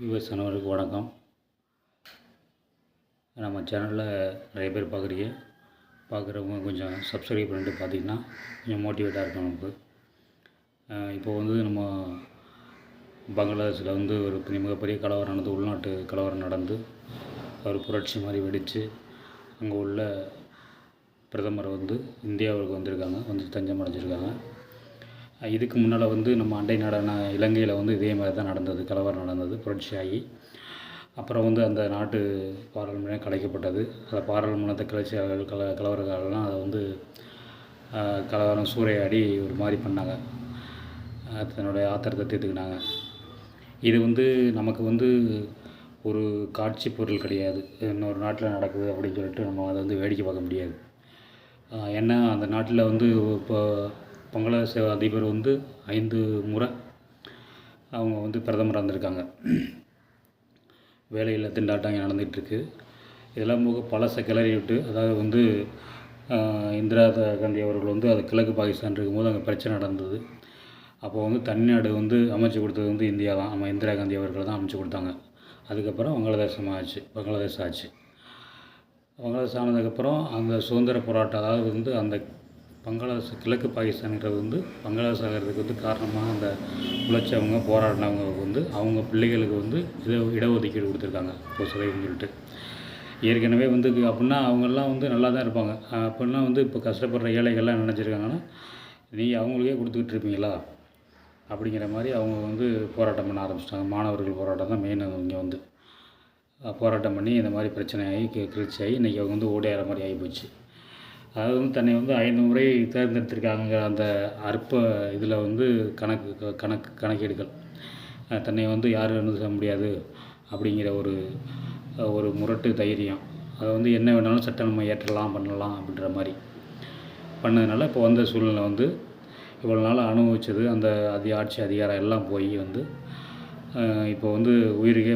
Viewers அனைவருக்கும் வணக்கம். நம்ம சேனலில் நிறைய பேர் பார்க்குறீங்க. பார்க்குறவங்க கொஞ்சம் சப்ஸ்கிரைப் பண்ணிட்டு பார்த்தீங்கன்னா கொஞ்சம் மோட்டிவேட்டாக இருக்கும் நமக்கு. இப்போ வந்து நம்ம பங்களாதேஷில் வந்து ஒரு பெரிய மிகப்பெரிய கலவரம் நடந்து உள்நாட்டு கலவரம் நடந்து ஒரு புரட்சி மாதிரி வெடித்து அங்கே உள்ள பிரதமர் வந்து இந்தியாவுக்கு வந்திருக்காங்க. வந்து தஞ்சம் அடைஞ்சிருக்காங்க இதுக்கு முன்னால் வந்து நம்ம அண்டை நாடான இலங்கையில் வந்து இதே மாதிரி தான் நடந்தது கலவரம் நடந்தது புரட்சியாகி. அப்புறம் வந்து அந்த நாட்டு பாராளுமன்றம் கலைக்கப்பட்டது. அந்த பாராளுமன்றத்தை கிளர்ச்சியாளர்கள் கல கலவரக்காரர்கள்லாம் அதை வந்து கலவரம் சூறையாடி ஒரு மாதிரி பண்ணாங்க. தன்னுடைய ஆத்திரத்தை தீர்த்துக்கினாங்க இது வந்து நமக்கு வந்து ஒரு காட்சி பொருள் கிடையாது. இன்னொரு நாட்டில் நடக்குது அப்படின்னு சொல்லிட்டு நம்ம அதை வந்து வேடிக்கை பார்க்க முடியாது. ஏன்னா அந்த நாட்டில் வந்து இப்போ பங்களாதேஷ் அதிபர் வந்து ஐந்து முறை அவங்க வந்து பிரதமராக இருந்திருக்காங்க. வேலையில்லா திண்டாட்டம் இங்கே நடந்துகிட்ருக்கு. இதெல்லாம் போக பழச கிளறி விட்டு அதாவது வந்து இந்திரா காந்தி அவர்கள் வந்து அது கிழக்கு பாகிஸ்தான் இருக்கும்போது அங்கே பிரச்சனை நடந்தது. அப்போ வந்து தனிநாடு வந்து அமைச்சு கொடுத்தது வந்து இந்தியா தான். நம்ம இந்திரா காந்தி அவர்கள் தான் அமைச்சு கொடுத்தாங்க. அதுக்கப்புறம் வங்களாதேசம் ஆச்சு. பங்களாதேஷ் ஆச்சு. வங்காளதேசம் ஆனதுக்கப்புறம் அந்த சுதந்திர போராட்டம் அதாவது வந்து அந்த பங்களாதேஷ் கிழக்கு பாகிஸ்தான்ங்கிறது வந்து பங்களாதேஷ் ஆகிறதுக்கு வந்து காரணமாக அந்த உழைச்சவங்க போராடினவங்க வந்து அவங்க பிள்ளைகளுக்கு வந்து இட இடஒதுக்கீடு கொடுத்துருக்காங்க ஒரு சதவீதம் சொல்லிட்டு. ஏற்கனவே வந்து அப்படின்னா அவங்கெல்லாம் வந்து நல்லா தான் இருப்பாங்க. அப்படின்னா வந்து இப்போ கஷ்டப்படுற ஏழைகள்லாம் நினச்சிருக்காங்கன்னா நீங்கள் அவங்களுக்கே கொடுத்துக்கிட்டு இருப்பீங்களா? அப்படிங்கிற மாதிரி அவங்க வந்து போராட்டம் பண்ண ஆரம்பிச்சிட்டாங்க. மாணவர்கள் போராட்டம் தான் மெயின் இங்கே வந்து. போராட்டம் பண்ணி இந்த மாதிரி பிரச்சனையாகி கி- ஆகி இன்றைக்கி அவங்க வந்து ஓடையாற மாதிரி ஆகிப்போச்சு அதாவது வந்து தன்னை வந்து ஐந்து முறை தேர்ந்தெடுத்திருக்காங்கிற அந்த அற்ப இதில் வந்து கணக்கு கணக்கு கணக்கீடுகள். தன்னை வந்து யாரும் என்ன செய்ய முடியாது அப்படிங்கிற ஒரு ஒரு முரட்டு தைரியம். அதை வந்து என்ன வேணாலும் சட்டம் நம்ம ஏற்றலாம் பண்ணலாம் அப்படின்ற மாதிரி. பண்ணதுனால இப்போ வந்த சூழ்நிலை வந்து இவ்வளோ நாள் அனுபவித்தது அந்த அதி ஆட்சி அதிகாரம் எல்லாம் போய் வந்து இப்போ வந்து உயிருக்கே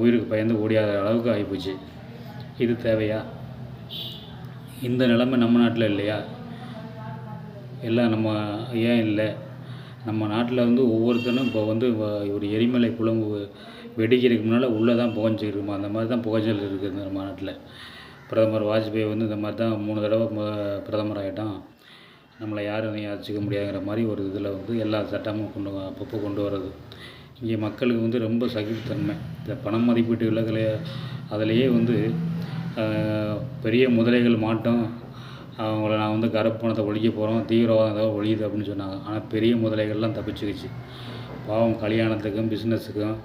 உயிருக்கு பயந்து ஓடியாத அளவுக்கு ஆகிப்போச்சு. இது தேவையா? இந்த நிலைமை நம்ம நாட்டில் இல்லையா? எல்லாம் நம்ம ஏன் இல்லை? நம்ம நாட்டில் வந்து ஒவ்வொருத்தனும் இப்போ வந்து ஒரு எரிமலை குழம்பு வெடிக்கிறதுக்கு முன்னால் உள்ளே தான் புகஞ்சிருக்குமா அந்த மாதிரி தான் புகைச்சல் இருக்குது நம்ம நாட்டில். பிரதமர் வாஜ்பாய் வந்து இந்த மாதிரி தான் மூணு தடவை பிரதமர் ஆகிட்டான் நம்மளை யாரும் இதையும் முடியாதுங்கிற மாதிரி ஒரு இதில் வந்து எல்லா சட்டமும் கொண்டு அப்பப்போ கொண்டு வர்றது. இங்கே மக்களுக்கு வந்து ரொம்ப சகிப்புத்தன்மை. இந்த பண மதிப்பீட்டு விலகல அதிலேயே வந்து பெரிய முதலைகள் மாட்டோம். அவங்கள நான் வந்து கருப்பு பணத்தை ஒழிக்க போகிறோம் தீவிரவாதம் ஏதாவது ஒழியுது அப்படின்னு சொன்னாங்க. ஆனால் பெரிய முதலைகள்லாம் தப்பிச்சுக்கிச்சு. பாவம் கல்யாணத்துக்கும் பிஸ்னஸுக்கும்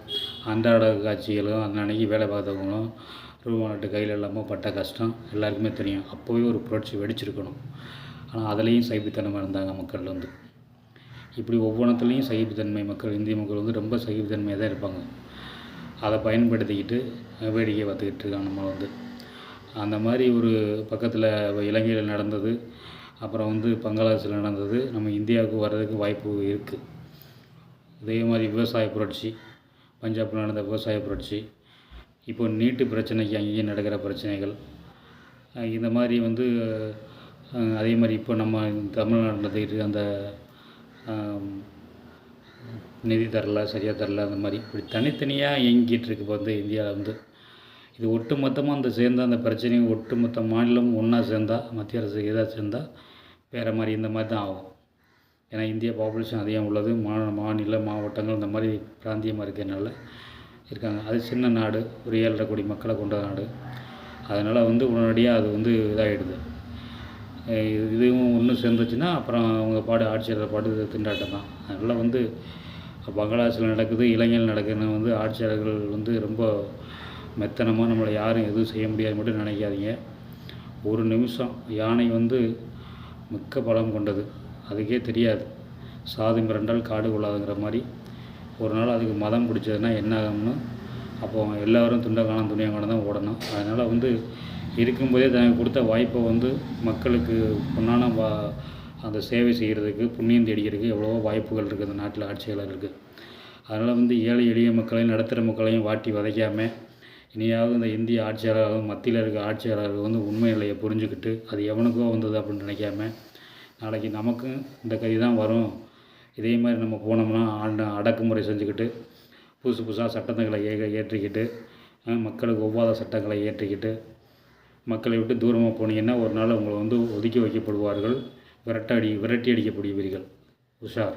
அன்றாட காட்சிகளும் அன்னன்னைக்கு வேலை பார்த்தவங்களும் ரூபா நட்டு கையில் இல்லாமல் பட்ட கஷ்டம் எல்லாருக்குமே தெரியும். அப்போவே ஒரு புரட்சி வெடிச்சிருக்கணும். ஆனால் அதுலேயும் சகிப்புத்தன்மை இருந்தாங்க மக்கள் வந்து. இப்படி ஒவ்வொன்றத்துலேயும் சகிப்புத்தன்மை மக்கள் இந்திய மக்கள் வந்து ரொம்ப சகிப்புத்தன்மையாக தான் இருப்பாங்க. அதை பயன்படுத்திக்கிட்டு வேடிக்கை பார்த்துக்கிட்டு இருக்காங்க நம்ம வந்து. அந்த மாதிரி ஒரு பக்கத்தில் இலங்கையில் நடந்தது. அப்புறம் வந்து பங்களாதேஷில் நடந்தது. நம்ம இந்தியாவுக்கு வர்றதுக்கு வாய்ப்பு இருக்குது இதே மாதிரி விவசாய புரட்சி பஞ்சாபில் நடந்த விவசாய புரட்சி இப்போ நீட்டு பிரச்சனைக்கு அங்கேயும் நடக்கிற பிரச்சனைகள். இந்த மாதிரி வந்து அதே மாதிரி இப்போ நம்ம தமிழ்நாட்டில் நடந்துக்கிட்டு அந்த நிதி தரல சரியாக தரல அந்த மாதிரி இப்படி தனித்தனியாக இயங்கிட்டு இருக்கு இப்போ வந்து இந்தியாவில் வந்து. இது ஒட்டு மொத்தமாக அந்த சேர்ந்த அந்த பிரச்சனையும் ஒட்டு மொத்த மாநிலமும் ஒன்றா சேர்ந்தா மத்திய அரசு எதாக சேர்ந்தா வேறு மாதிரி இந்த மாதிரி தான் ஆகும். ஏன்னா இந்திய பாப்புலேஷன் அதிகம் உள்ளது மா மாநில மாவட்டங்கள் இந்த மாதிரி பிராந்தியமாக இருக்கிறதுனால இருக்காங்க. அது சின்ன நாடு ஒரு ஏழரை கோடி மக்களை கொண்ட நாடு. அதனால் வந்து உடனடியாக அது வந்து இதாகிடுது இது- இதுவும் ஒன்று சேர்ந்துச்சுன்னா அப்புறம் அவங்க பாடு ஆட்சியாளர் பாடு திண்டாட்டம் தான். அதனால் வந்து பங்களாதேஷில் நடக்குது இலங்கையில் நடக்குதுன்னு வந்து ஆட்சியாளர்கள் வந்து ரொம்ப மெத்தனமாக நம்மளை யாரும் எதுவும் செய்ய முடியாது மட்டும் நினைக்காதீங்க. ஒரு நிமிஷம் யானை வந்து மிக்க பலம் கொண்டது. அதுக்கே தெரியாது. சாதி மிரண்டால் காடு கொள்ளாதுங்கிற மாதிரி. ஒரு நாள் அதுக்கு மதம் பிடிச்சதுன்னா என்ன ஆகும்னு. அப்போ எல்லோரும் துண்டை காணம் துணியை தான் ஓடணும். அதனால் வந்து இருக்கும்போதே தனக்கு கொடுத்த வாய்ப்பை வந்து மக்களுக்கு பொன்னான வா அந்த சேவை செய்கிறதுக்கு புண்ணியம் தேடிக்கிறதுக்கு எவ்வளவோ வாய்ப்புகள் இருக்குது இந்த நாட்டில் ஆட்சியாளருக்கு அதனால் வந்து ஏழை எளிய மக்களையும் நடுத்தர மக்களையும் வாட்டி வதைக்காமல் இனியாவது இந்த இந்திய ஆட்சியாளர்கள் மத்தியில் இருக்க ஆட்சியாளர்கள் வந்து உண்மை நிலையை புரிஞ்சுக்கிட்டு அது எவனுக்கோ வந்தது அப்படின்னு நினைக்காம நாளைக்கு நமக்கும் இந்த கதி தான் வரும். இதே மாதிரி நம்ம போனோம்னா ஆண்ட அடக்குமுறை செஞ்சுக்கிட்டு புதுசு புதுசாக சட்டங்களை ஏ ஏற்றிக்கிட்டு மக்களுக்கு ஒவ்வாத சட்டங்களை ஏற்றிக்கிட்டு மக்களை விட்டு தூரமாக போனீங்கன்னா ஒரு நாள் உங்களை வந்து ஒதுக்கி வைக்கப்படுவார்கள். விரட்டடி விரட்டி அடிக்கப்படுவீர்கள் உஷார்.